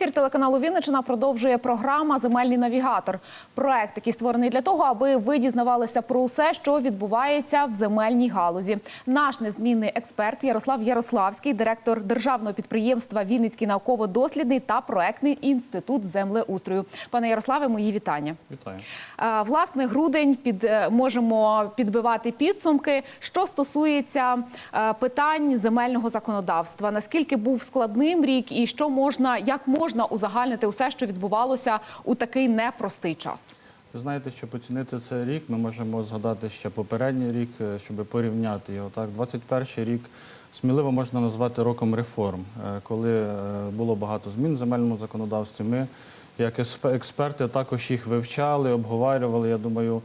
Ефір телеканалу Вінничина продовжує програма Земельний навігатор. Проект, який створений для того, аби ви дізнавалися про усе, що відбувається в земельній галузі. Наш незмінний експерт Ярослав Ярославський, директор державного підприємства Вінницький науково-дослідний та проектний інститут землеустрою. Пане Ярославе, мої вітання. Вітаю. Власне, грудень під е, можемо підбивати підсумки. Що стосується е, питань земельного законодавства, наскільки був складним рік, і що можна, як можна узагальнити усе, що відбувалося у такий непростий час? Ви знаєте, щоб оцінити цей рік, ми можемо згадати ще попередній рік, е, щоб порівняти його. Так, 21 рік сміливо можна назвати роком реформ, е, коли е, було багато змін в земельному законодавстві. Ми, як експерти, також їх вивчали, обговорювали. Я думаю,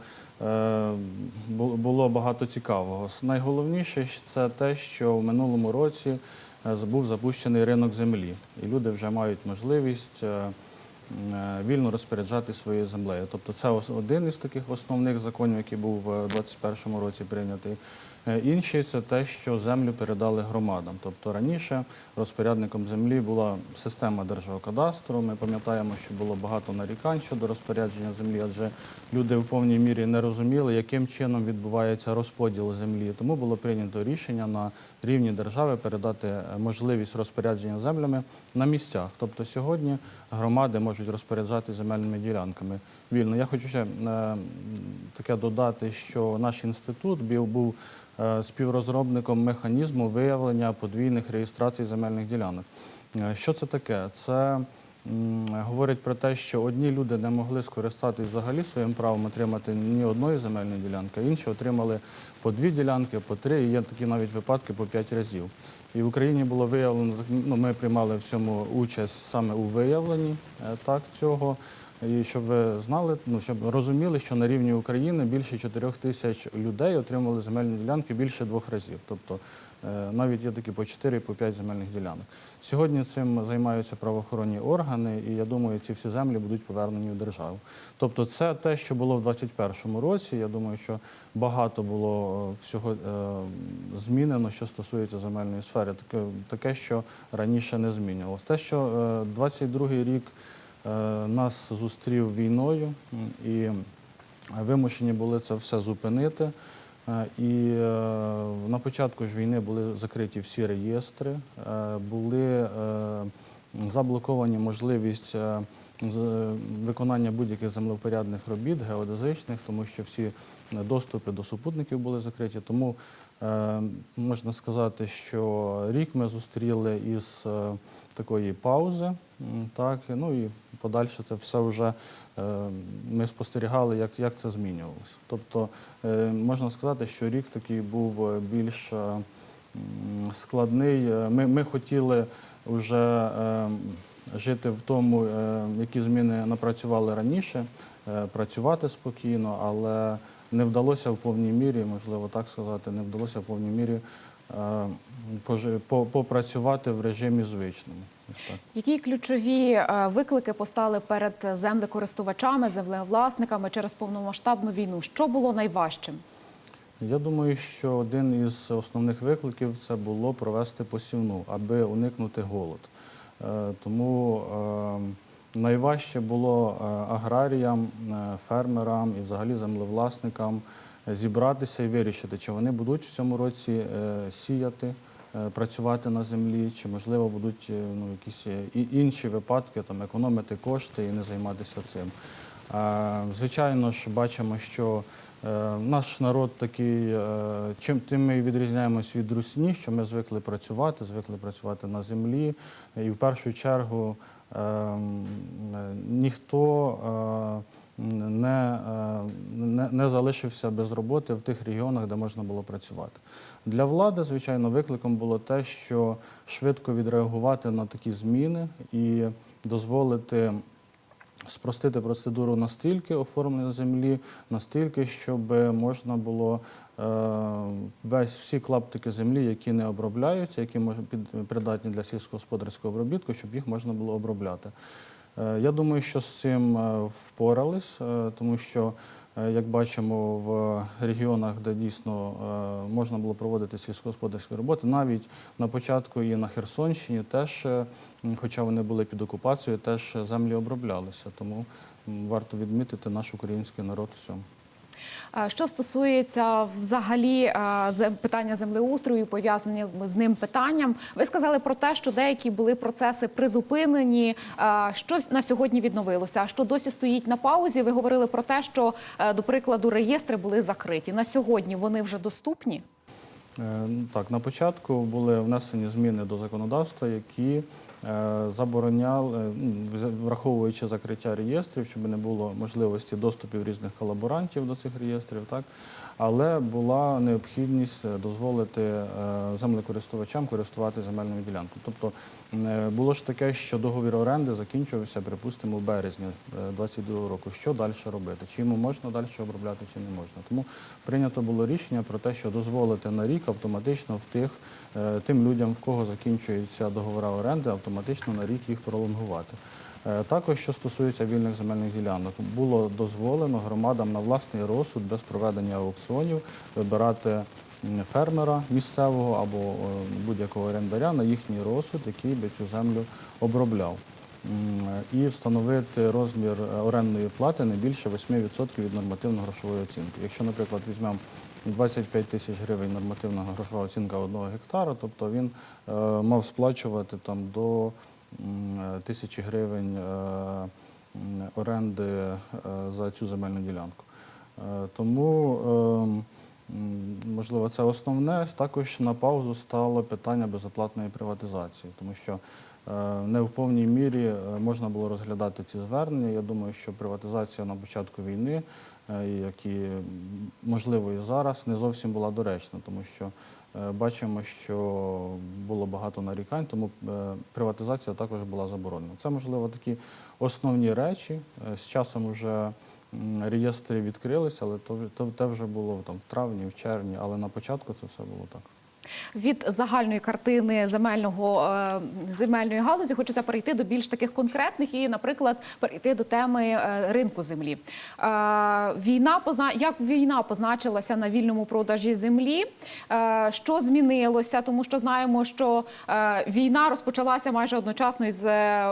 було багато цікавого. Найголовніше це те, що в минулому році був запущений ринок землі, і люди вже мають можливість. е, е, вільно розпоряджати своєю землею. Тобто це один із таких основних законів, який був в 2021 році прийнятий. Е, Інший це те, що землю передали громадам. Тобто раніше розпорядником землі була система держгеокадастру. Ми пам'ятаємо, що було багато нарікань щодо розпорядження землі, адже люди в повній мірі не розуміли, яким чином відбувається розподіл землі. Тому було прийнято рішення на рівні держави передати е, можливість розпорядження землями на місцях. Тобто сьогодні громади можуть розпоряджати земельними ділянками вільно. Я хочу ще е, таке додати, що наш інститут був, е, співрозробником механізму виявлення подвійних реєстрацій земельних ділянок. Е, Що це таке? Це говорить про те, що одні люди не могли скористатись взагалі своїм правом отримати ні одної земельної ділянки, а інші отримали по дві ділянки, по три, і є такі навіть випадки по п'ять разів. І в Україні було виявлено, ну, ми приймали в цьому участь саме у виявленні так, цього. І щоб ви знали, ну щоб розуміли, що на рівні України більше 4 тисяч людей отримали земельні ділянки більше двох разів. Тобто е, навіть є такі по 4 по 5 земельних ділянок. Сьогодні цим займаються правоохоронні органи, і я думаю, ці всі землі будуть повернені в державу. Тобто, це те, що було в 2021 році. Я думаю, що багато було е, всього е, змінено, що стосується земельної сфери. Таке, таке, що раніше не змінювалося. Те, що е, 22 рік нас зустрів війною і вимушені були це все зупинити. Е, І е, на початку ж війни були закриті всі реєстри, е, були е, заблоковані можливість е, виконання будь-яких землевпорядних робіт, геодезичних, тому що всі доступи до супутників були закриті. Тому е, можна сказати, що рік ми зустріли із е, такої паузи. Так, ну і подальше це все вже е, ми спостерігали, як, як це змінювалося. Тобто е, можна сказати, що рік такий був е, більш складний. Ми, ми хотіли вже жити в тому, які зміни напрацювали раніше, працювати спокійно, але не вдалося в повній мірі, можливо так сказати, не вдалося в повній мірі попрацювати в режимі звичному. Які ключові е, виклики постали перед землекористувачами, землевласниками через повномасштабну війну? Що було найважчим? Я думаю, що один із основних викликів це було провести посівну, аби уникнути голод. Е, Тому е, найважче було аграріям, фермерам і взагалі землевласникам зібратися і вирішити, чи вони будуть в цьому році сіяти, працювати на землі, чи можливо будуть е, ну, якісь е, інші випадки, там економити кошти і не займатися цим. Е, Звичайно ж, бачимо, що е, наш народ такий, е, чим тим ми відрізняємось від русні, що ми звикли працювати, звикли працювати на землі. І в першу чергу е, м, е, ніхто е, не, е, не, не залишився без роботи в тих регіонах, де можна було працювати. Для влади, звичайно, викликом було те, що швидко відреагувати на такі зміни і дозволити спростити процедуру настільки оформлення землі, настільки, щоб можна було е, весь всі клаптики землі, які не обробляються, які під придатні для сільськогосподарського обробітку, щоб їх можна було обробляти. Е, Я думаю, що з цим е, впорались, е, тому що, як бачимо, в регіонах, де дійсно можна було проводити сільськогосподарські роботи, навіть на початку і на Херсонщині теж, хоча вони були під окупацією, теж землі оброблялися. Тому варто відмітити наш український народ в цьому. Що стосується взагалі питання землеустрою, пов'язаних з ним питанням, ви сказали про те, що деякі були процеси призупинені. Що на сьогодні відновилося? А що досі стоїть на паузі? Ви говорили про те, що, е, до прикладу, реєстри були закриті. На сьогодні вони вже доступні. Е, Так, на початку були внесені зміни до законодавства, які забороняли, ну, вз- враховуючи закриття реєстрів, щоб не було можливості доступів різних колаборантів до цих реєстрів, так але була необхідність е, дозволити е, землекористувачам користувати земельною ділянкою. Тобто е, було ж таке, що договір оренди закінчувався, припустимо, в березні 2022 року. Що далі робити? Чи йому можна далі обробляти, чи не можна? Тому прийнято було рішення про те, що дозволити на рік автоматично в тих тим людям, в кого закінчуються договори оренди, автоматично на рік їх пролонгувати. Е, Також, що стосується вільних земельних ділянок, було дозволено громадам на власний розсуд без проведення аукціонів вибирати фермера місцевого або е, будь-якого орендаря на їхній розсуд, який би цю землю обробляв. І встановити розмір е, орендної плати не більше 8% від нормативно-грошової оцінки. Якщо, наприклад, візьмемо 25 тисяч гривень нормативна грошова оцінка одного гектара, тобто він мав сплачувати там до тисячі гривень е, оренди е, за цю земельну ділянку. Е, Тому, можливо, це основне. Також на паузу стало питання безоплатної приватизації, тому що е, не в повній мірі е, можна було розглядати ці звернення. Я думаю, що приватизація на початку війни, е, як і можливо і зараз, не зовсім була доречна, тому що е, бачимо, що було багато нарікань, тому е, приватизація також була заборонена. Це можливо такі основні речі. Е, З часом вже реєстри відкрилися, але то, то, те вже було там в травні, в червні, але на початку це все було так. Від загальної картини земельного е, земельної галузі хочеться перейти до більш таких конкретних і, наприклад, перейти до теми е, ринку землі. Е, Війна як війна позначилася на вільному продажі землі? Що змінилося? Тому що знаємо, що війна розпочалася майже одночасно із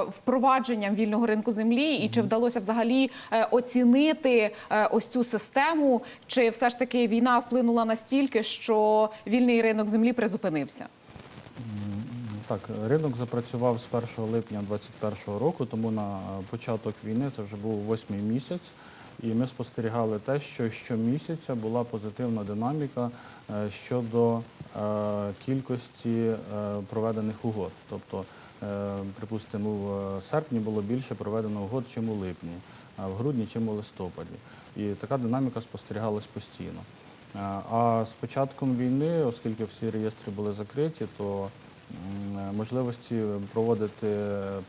впровадженням вільного ринку землі, і чи вдалося взагалі оцінити ось цю систему? Чи все ж таки війна вплинула настільки, що вільний ринок землі призупинився? Так, ринок запрацював з 1 липня 2021 року, тому на початок війни це вже був восьмий місяць. І ми спостерігали те, що щомісяця була позитивна динаміка е, щодо е, кількості е, проведених угод. Тобто, е, припустимо, в серпні було більше проведено угод, чим у липні, а в грудні, чим у листопаді. І така динаміка спостерігалась постійно. Е, А з початком війни, оскільки всі реєстри були закриті, то можливості проводити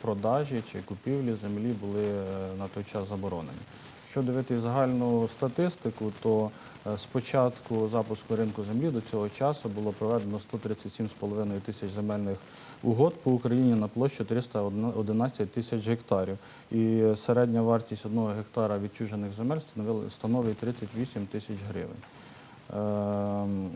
продажі чи купівлі землі були е, на той час заборонені. Якщо дивитися загальну статистику, то е, з початку запуску ринку землі до цього часу було проведено 137,5 тисяч земельних угод по Україні на площу 311 тисяч гектарів. І середня вартість одного гектара відчужених земель становить 38 тисяч гривень. Ем,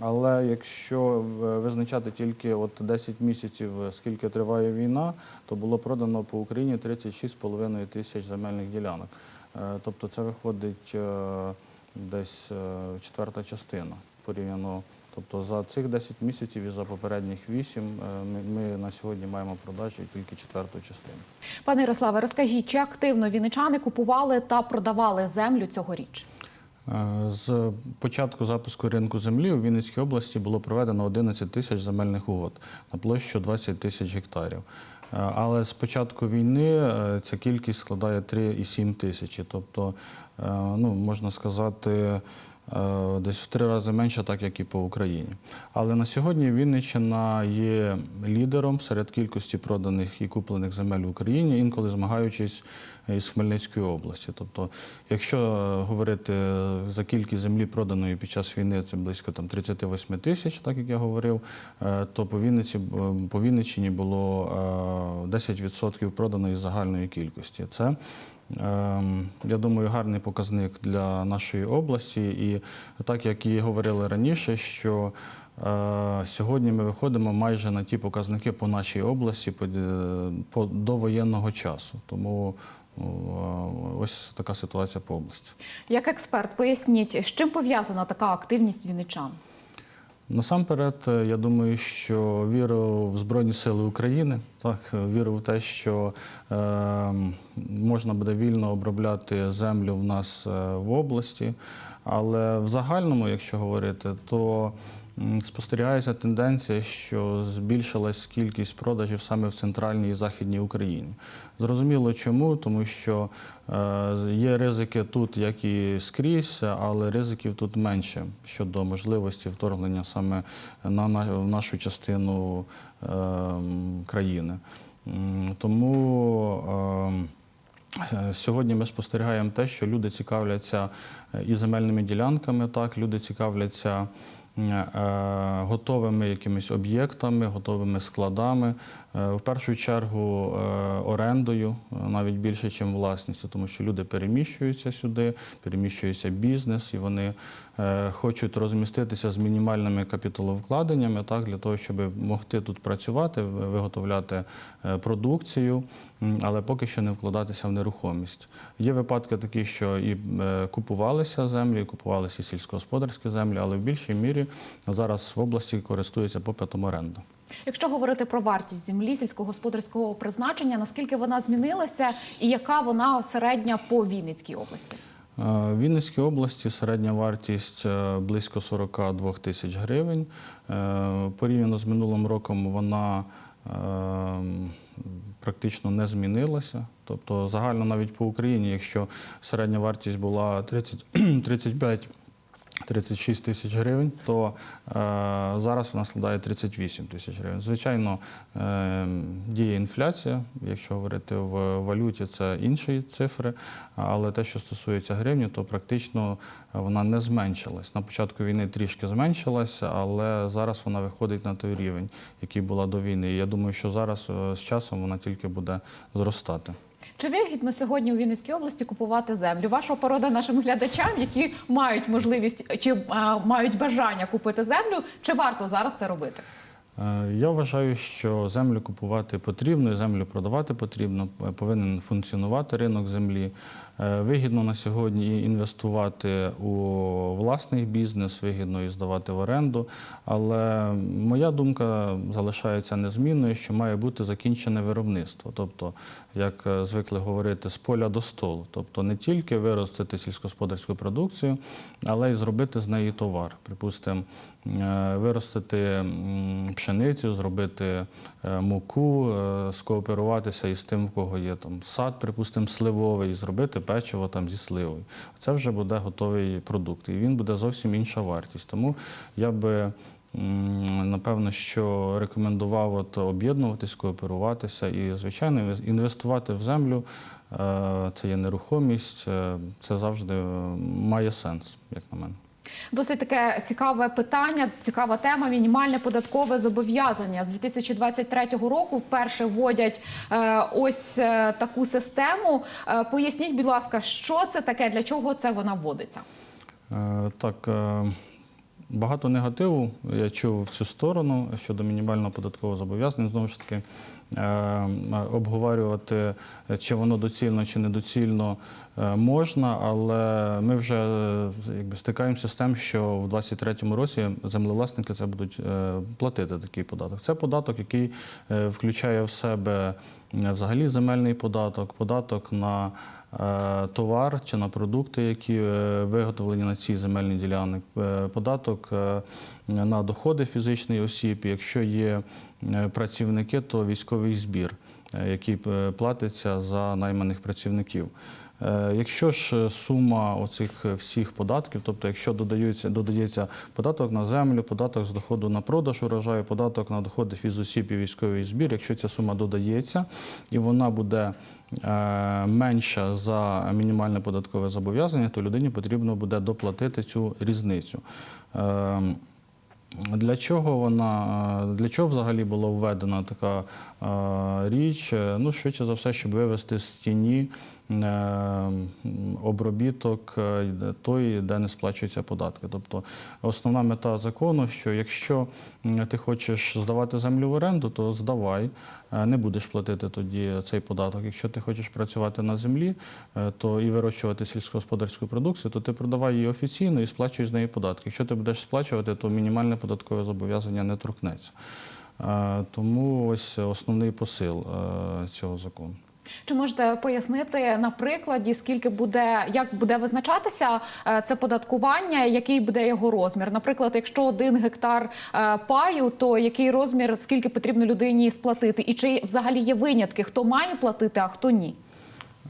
Але якщо визначати тільки от 10 місяців, скільки триває війна, то було продано по Україні 36,5 тисяч земельних ділянок. Е, Тобто це виходить е, десь е, четверта частина порівняно. Тобто за цих 10 місяців і за попередніх 8 ми, на сьогодні маємо продажі тільки четверту частину. Пане Ярославе, розкажіть, чи активно вінничани купували та продавали землю цьогоріч? Е, З початку запуску ринку землі у Вінницькій області було проведено 11 тисяч земельних угод на площу 20 тисяч гектарів. Е, Але з початку війни е, ця кількість складає 3,7 тисячі. Тобто, ну, можна сказати, десь в три рази менше, так як і по Україні. Але на сьогодні Вінниччина є лідером серед кількості проданих і куплених земель в Україні, інколи змагаючись із Хмельницької області. Тобто, якщо е, говорити за кількість землі проданої під час війни, це близько там 38 тисяч, так як я говорив, е, то по Вінниці е, по Вінниччині було е, 10% проданої загальної кількості. Це Я думаю, гарний показник для нашої області. І так як і говорили раніше, що е, сьогодні ми виходимо майже на ті показники по нашій області по, е, по до воєнного часу. Тому ну, е, ось така ситуація по області. Як експерт, поясніть, з чим пов'язана така активність вінничан? Насамперед, е, я думаю, що віру в Збройні Сили України, так, віру в те, що е, можна буде вільно обробляти землю в нас е, в області. Але в загальному, якщо говорити, то спостерігається тенденція, що збільшилась кількість продажів саме в центральній і західній Україні. Зрозуміло чому, тому що е, є ризики тут, як і скрізь, але ризиків тут менше щодо можливості вторгнення саме на, на нашу частину е, країни. Тому е, Сьогодні ми спостерігаємо те, що люди цікавляться і земельними ділянками, так, люди цікавляться готовими якимись об'єктами, готовими складами, е, в першу чергу е, орендою, е, навіть більше, ніж власністю, тому що люди переміщуються сюди, переміщується бізнес, і вони е, хочуть розміститися з мінімальними капіталовкладеннями, так, для того, щоб могти тут працювати, виготовляти е, продукцію, але поки що не вкладатися в нерухомість. Є випадки такі, що і е, купувалися землі, і купувалися сільськогосподарські землі, але в більшій мірі зараз в області користуються попитом оренди. Якщо говорити про вартість землі сільськогосподарського призначення, наскільки вона змінилася і яка вона середня по Вінницькій області? Е, В Вінницькій області середня вартість е, близько 42 тисяч гривень. Порівняно з минулим роком вона е, практично не змінилася. Тобто загально навіть по Україні, якщо середня вартість була 30, 35 36 тисяч гривень, то е, зараз вона складає 38 тисяч гривень. Звичайно, е, діє інфляція. Якщо говорити в валюті, це інші цифри. Але те, що стосується гривні, то практично вона не зменшилась. На початку війни трішки зменшилася, але зараз вона виходить на той рівень, який була до війни. І я думаю, що зараз е, з часом вона тільки буде зростати. Чи вигідно сьогодні у Вінницькій області купувати землю? Ваша порода нашим глядачам, які мають можливість чи а, мають бажання купити землю, чи варто зараз це робити? Е, Я вважаю, що землю купувати потрібно, землю продавати потрібно. Повинен функціонувати ринок землі. Е, Вигідно на сьогодні інвестувати у власний бізнес, вигідно і здавати в оренду. Але моя думка залишається незмінною, що має бути закінчене виробництво. Тобто, як е, звикли говорити, з поля до столу. Тобто не тільки виростити сільськогосподарську продукцію, але й зробити з неї товар. Припустимо, виростити пшеницю, зробити е, муку, е, скооперуватися із тим, в кого є там сад, припустимо, сливовий, і зробити печиво там зі сливою. Це вже буде готовий продукт, і він буде зовсім інша вартість. Тому я би. Напевно, що рекомендував от об'єднуватись, кооперуватися і, звичайно, інвестувати в землю. е, Це є нерухомість, е, це завжди е, має сенс, як на мене. Досить таке цікаве питання, цікава тема. Мінімальне податкове зобов'язання з 2023 року вперше вводять е, ось е, таку систему. Е, поясніть, будь ласка, що це таке, для чого це вона вводиться? Так, багато негативу я чув в цю сторону щодо мінімального податкового зобов'язання. Знову ж таки, обговорювати, е, чи воно доцільно чи недоцільно е, можна, але ми вже е, якби, стикаємося з тим, що в 2023 році землевласники це будуть платити такий податок. Це податок, який включає в себе взагалі земельний податок, податок на товар чи на продукти, які е, виготовлені на цій земельній ділянці, е, податок е, на доходи фізичних осіб. Якщо є е, працівники, то військовий збір. е, який е, платиться за найманих працівників. Е, Якщо ж е, сума оцих всіх податків, тобто якщо додається, додається податок на землю, податок з доходу на продаж урожаю, податок на доходи фізосіб і військовий збір, якщо ця сума додається і вона буде е, менша за мінімальне податкове зобов'язання, то людині потрібно буде доплатити цю різницю. Е, для чого вона для чого взагалі була введена така е, річ? Е, Ну, швидше за все, щоб вивести з тіні е, обробіток е, той, де не сплачуються податки. Тобто основна мета закону, що якщо ти хочеш здавати землю в оренду, то здавай, е, не будеш платити тоді цей податок. Якщо ти хочеш працювати на землі, е, то і вирощувати сільськогосподарську продукцію, то ти продавай її офіційно і сплачуєш з неї податки. Якщо ти будеш сплачувати, то мінімальне податкове зобов'язання не торкнеться. Е, Тому ось основний посил е, цього закону. Чи можете пояснити на прикладі, скільки буде, як буде визначатися е, це податкування, який буде його розмір? Наприклад, якщо один гектар е, паю, то який розмір, скільки потрібно людині сплатити? І чи взагалі є винятки, хто має платити, а хто ні?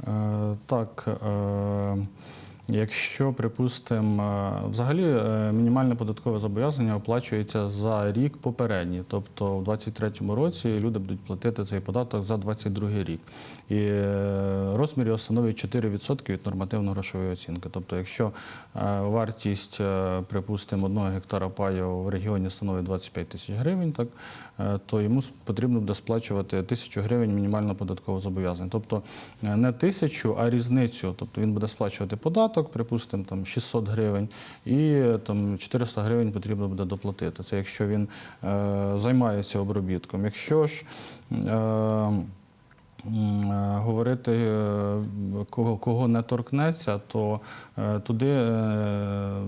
Е, Так, е, якщо, припустимо, е, взагалі е, мінімальне податкове зобов'язання оплачується за рік попередній. Тобто в 2023 році люди будуть платити цей податок за 2022 рік. І е, розмір його становить 4% від нормативно-грошової оцінки. Тобто, якщо вартість, припустимо, одного гектара паю в регіоні становить 25 тисяч гривень, так, то йому потрібно буде сплачувати тисячу гривень мінімального податкового зобов'язання. Тобто не тисячу, а різницю. Тобто він буде сплачувати податок, припустимо, там 600 гривень, і там 400 гривень потрібно буде доплатити. Це якщо він е, займається обробітком. Якщо ж е, Говорити, е, кого, кого не торкнеться, то е, туди е,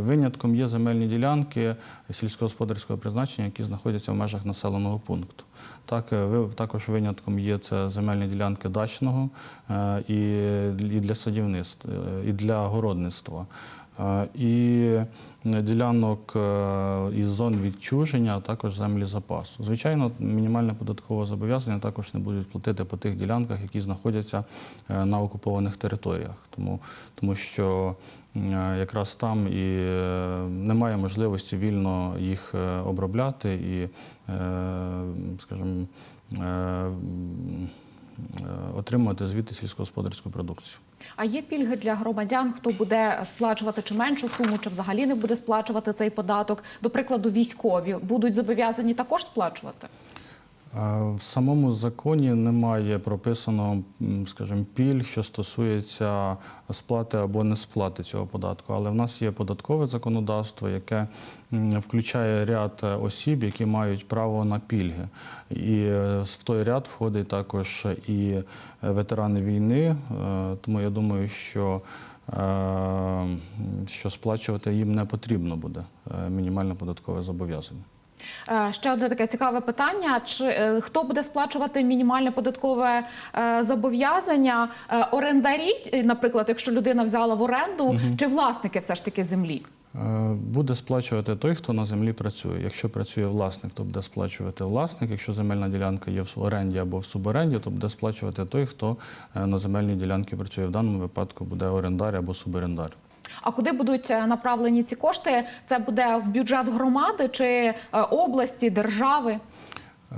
винятком є земельні ділянки сільськогосподарського призначення, які знаходяться в межах населеного пункту. Так, е, також винятком є це земельні ділянки дачного е, і, для садівництва, е, і для городництва. Е, І ділянок е, із зон відчуження, а також землі запасу. Звичайно, мінімальне податкове зобов'язання також не будуть платити по тих ділянках, які знаходяться е, на окупованих територіях, тому, тому що якраз там і немає можливості вільно їх обробляти і, скажімо, отримувати звідти сільськогосподарську продукцію. А є пільги для громадян, хто буде сплачувати чи меншу суму, чи взагалі не буде сплачувати цей податок? До прикладу, військові будуть зобов'язані також сплачувати? В самому законі немає прописано, скажімо, пільг, що стосується сплати або не сплати цього податку. Але в нас є податкове законодавство, яке включає ряд е, осіб, які мають право на пільги. І е, в той ряд входить також і е, ветерани війни. Тому я думаю, що що сплачувати їм не потрібно буде мінімальне податкове зобов'язання. Е, Ще одне таке цікаве питання: чи е, хто буде сплачувати мінімальне податкове е, зобов'язання? Орендарі, наприклад, якщо людина взяла в оренду, чи власники все ж таки землі? Буде сплачувати той, хто на землі працює. Якщо працює власник, то буде сплачувати власник. Якщо земельна ділянка є в оренді або в суборенді, то буде сплачувати той, хто на земельній ділянці працює. В даному випадку буде орендар або суборендар. А куди будуть е, направлені ці кошти? Це буде в бюджет громади чи е, області, держави?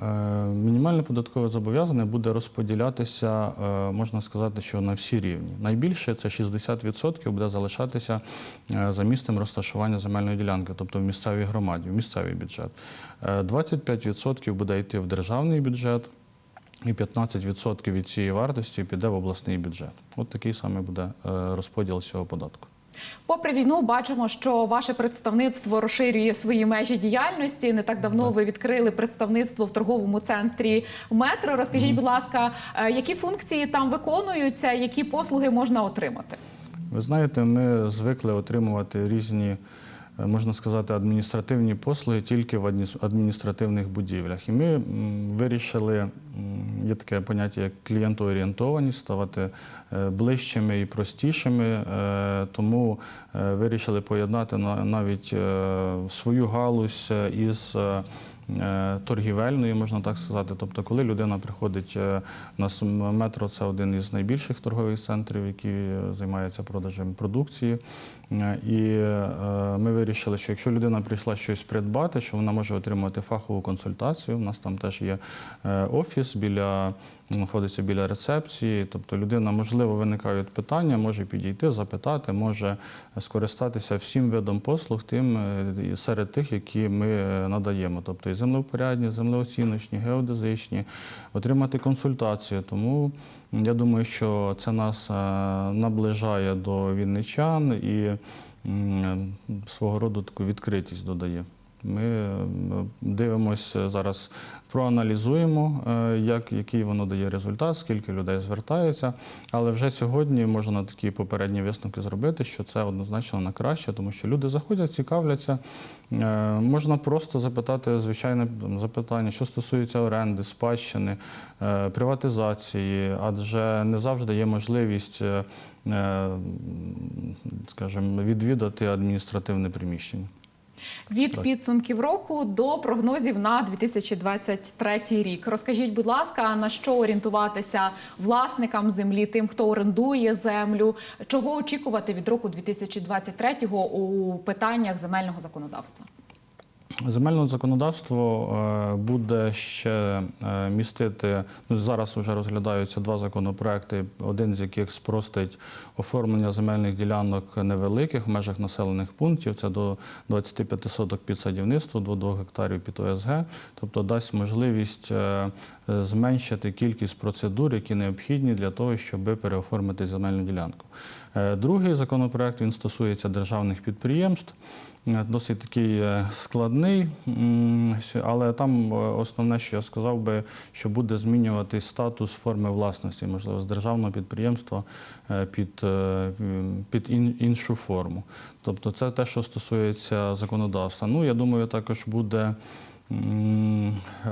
Е, Мінімальне податкове зобов'язання буде розподілятися, можна сказати, що на всі рівні. Найбільше це 60% буде залишатися за місцем розташування земельної ділянки, тобто в місцевій громаді, в місцевий бюджет. Е, 25% буде йти в державний бюджет. І 15% від цієї вартості піде в обласний бюджет. От такий саме буде розподіл цього податку. Попри війну, бачимо, що ваше представництво розширює свої межі діяльності. Не так давно ви відкрили представництво в торговому центрі метро. Розкажіть, будь ласка, е, які функції там виконуються, які послуги можна отримати? Ви знаєте, ми звикли отримувати різні, можна сказати, адміністративні послуги тільки в адміністративних будівлях. І ми вирішили, є таке поняття як клієнтоорієнтованість, ставати е, ближчими і простішими. Е, Тому е, вирішили поєднати на- навіть е, свою галузь е, із е, е, торгівельної, можна так сказати. Тобто, коли людина приходить е, на метро, це один із найбільших торгових центрів, які е, займаються продажем продукції. Е, І е, ми вирішили, що якщо людина прийшла щось придбати, що вона може отримати фахову консультацію. У нас там теж є е, офіс біля знаходиться біля рецепції. Тобто людина, можливо, виникають питання, може підійти, запитати, може скористатися всім видом послуг, тим е, серед тих, які ми е, надаємо. Тобто і землевпорядні, землеоціночні, геодезичні, отримати консультацію. Тому я думаю, що це нас е, наближає до вінничан і свого роду таку відкритість додає. Ми е, дивимося зараз, проаналізуємо, е, як, який воно дає результат, скільки людей звертається. Але вже сьогодні можна такі попередні висновки зробити, що це однозначно на краще, тому що люди заходять, цікавляться. Е, Можна просто запитати звичайне запитання, що стосується оренди, спадщини, е, приватизації, адже не завжди є можливість, е, е, скажімо, відвідати адміністративне приміщення. Від підсумків року до прогнозів на 2023 рік. Розкажіть, будь ласка, на що орієнтуватися власникам землі, тим, хто орендує землю, чого очікувати від року 2023 у питаннях земельного законодавства? Земельне законодавство е, буде ще е, містити. Ну зараз вже розглядаються два законопроекти. Один з яких спростить оформлення земельних ділянок невеликих в межах населених пунктів. Це до 25 соток під садівництво, до 2 гектарів під ОСГ. Тобто дасть можливість е, зменшити кількість процедур, які необхідні для того, щоб переоформити земельну ділянку. Другий законопроект він стосується державних підприємств. Е, Досить такий е, складний, але там е, основне, що я сказав би, що буде змінювати статус форми власності, можливо, з державного підприємства під, під іншу форму. Тобто це те, що стосується законодавства. Ну, я думаю, також буде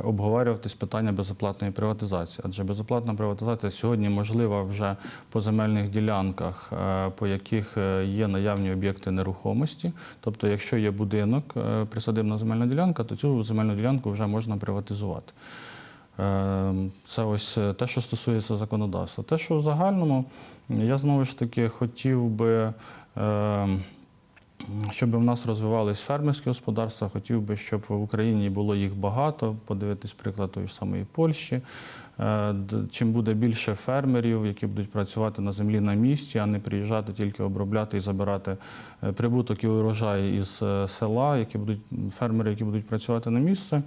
обговорюватись питання безоплатної приватизації. Адже безоплатна приватизація сьогодні можлива вже по земельних ділянках, е, по яких е, є наявні об'єкти нерухомості. Тобто, якщо є будинок, е, присадибна земельна ділянка, то цю земельну ділянку вже можна приватизувати. Це ось те, що стосується законодавства. Те, що в загальному, я знову ж таки хотів би. Щоб в нас розвивались фермерські господарства, хотів би, щоб в Україні було їх багато. Подивитись приклад тої самої Польщі. Е, Чим буде більше фермерів, які будуть працювати на землі на місці, а не приїжджати тільки обробляти і забирати е, прибуток і урожай із е, села, які будуть фермери, які будуть працювати на місці,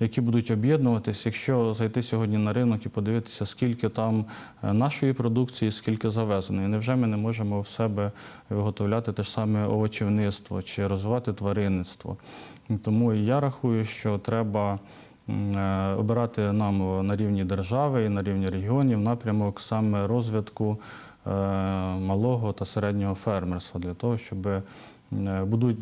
які будуть об'єднуватись. Якщо зайти сьогодні на ринок і подивитися, скільки там нашої продукції, скільки завезеної, невже ми не можемо в себе виготовляти те ж саме овочівництво чи розвивати тваринництво? Тому я рахую, що треба. Е, Обирати нам на рівні держави і на рівні регіонів напрямок саме розвитку е, малого та середнього фермерства для того, щоб е, будуть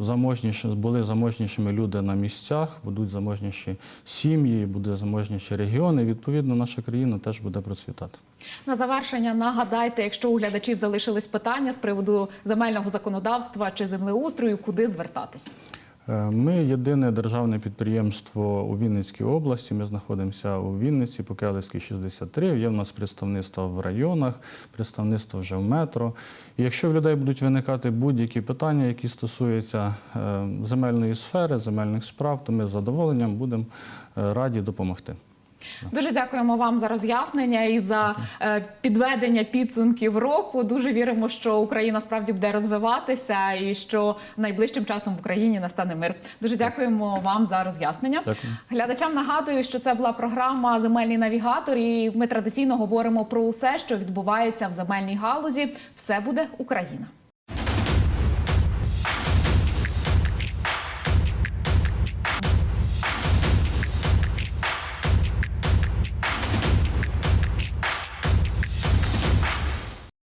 заможніші, були заможнішими люди на місцях, будуть заможніші сім'ї, буде заможніші регіони. Відповідно, наша країна теж буде процвітати. На завершення нагадайте, якщо у глядачів залишились питання з приводу земельного законодавства чи землеустрою, куди звертатись? Е, Ми єдине державне підприємство у Вінницькій області. Ми знаходимося у Вінниці, Покелевській 63. Є в нас представництво в районах, представництво вже в метро. І якщо в людей будуть виникати будь-які питання, які стосуються е, земельної сфери, земельних справ, то ми з задоволенням будемо е, раді допомогти. Дуже дякуємо вам за роз'яснення і за е, підведення підсумків року. Дуже віримо, що Україна справді буде розвиватися і що найближчим часом в Україні настане мир. Дуже дякуємо вам за роз'яснення. Глядачам нагадую, що це була програма Земельний навігатор. І ми традиційно говоримо про усе, що відбувається в земельній галузі. Все буде Україна.